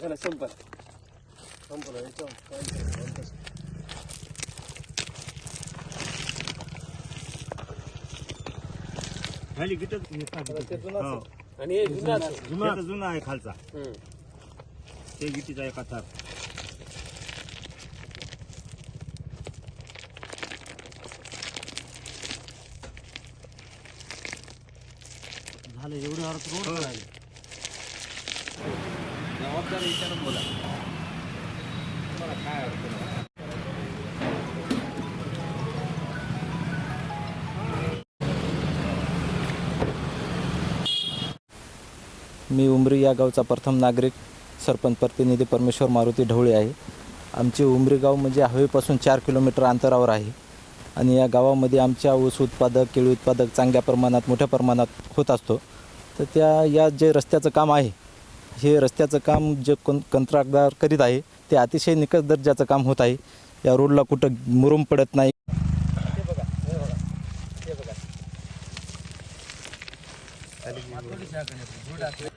झालं संपल संपलं याच्यावर काय खाली गिटच ते जुनाच हो. आहे. आणि हे जुनाच आहे. जुना जुना आहे खालचा हम्म. ते गिटीचा एका थाप झालं एवढे अर्थ रोड राहिले जबाबदार विचारून बोला तुम्हाला काय अडचण आहे? मी उमरी या गावचा प्रथम नागरिक सरपंच प्रतिनिधी परमेश्वर मारुती ढवळे आहे. आमचे उमरी गाव म्हणजे हवेपासून चार किलोमीटर अंतरावर आहे. आणि या गावामध्ये आमच्या ऊस उत्पादक केळी उत्पादक चांगल्या प्रमाणात मोठ्या प्रमाणात होत असतो. तर त्या या जे रस्त्याचं काम आहे हे रस्त्याचं काम जे कोण कंत्राटदार करीत आहे ते अतिशय निकष दर्जाचं काम होत आहे. या रोडला कुठं मुरुम पडत नाही. हे बघा हे बघा हे बघा मातोली शाखा नाही, झुड असले.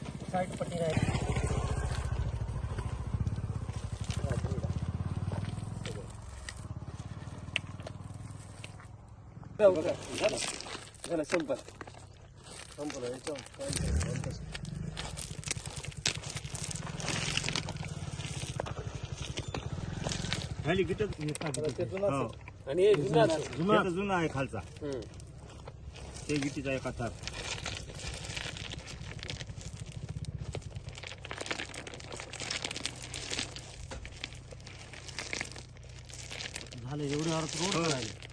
साईड झालं संपल संपलं? खाली जुनाच हो. आहे. आणि हे. जुना जुना आहे खालचा. ते गिटीचा एका थाप झालं एवढे अर्थ रोड राहिले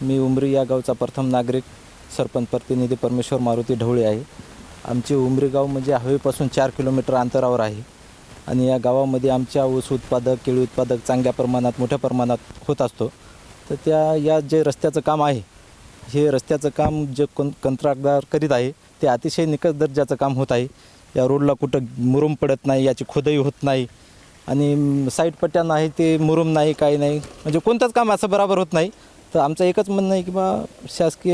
मी उमरी या गावचा प्रथम नागरिक सरपंच प्रतिनिधी परमेश्वर मारुती ढवळे आहे. आमचे उमरी गाव म्हणजे हवेपासून चार किलोमीटर अंतरावर आहे. आणि या गावामध्ये आमच्या ऊस उत्पादक केळी उत्पादक चांगल्या प्रमाणात मोठ्या प्रमाणात होत असतो. तर त्या या जे रस्त्याचं काम आहे हे रस्त्याचं काम जे कोण कंत्राटदार करीत आहे ते अतिशय निकष दर्जाचं काम होत आहे. या रोडला कुठं मुरुम पडत नाही याची खुदाई होत नाही. आणि साईड पट्ट्या नाही ते मुरुम नाही काही नाही. म्हणजे कोणतंच काम असं बराबर होत नाही. तर आमचं एकच म्हणणं आहे की बा शासकीय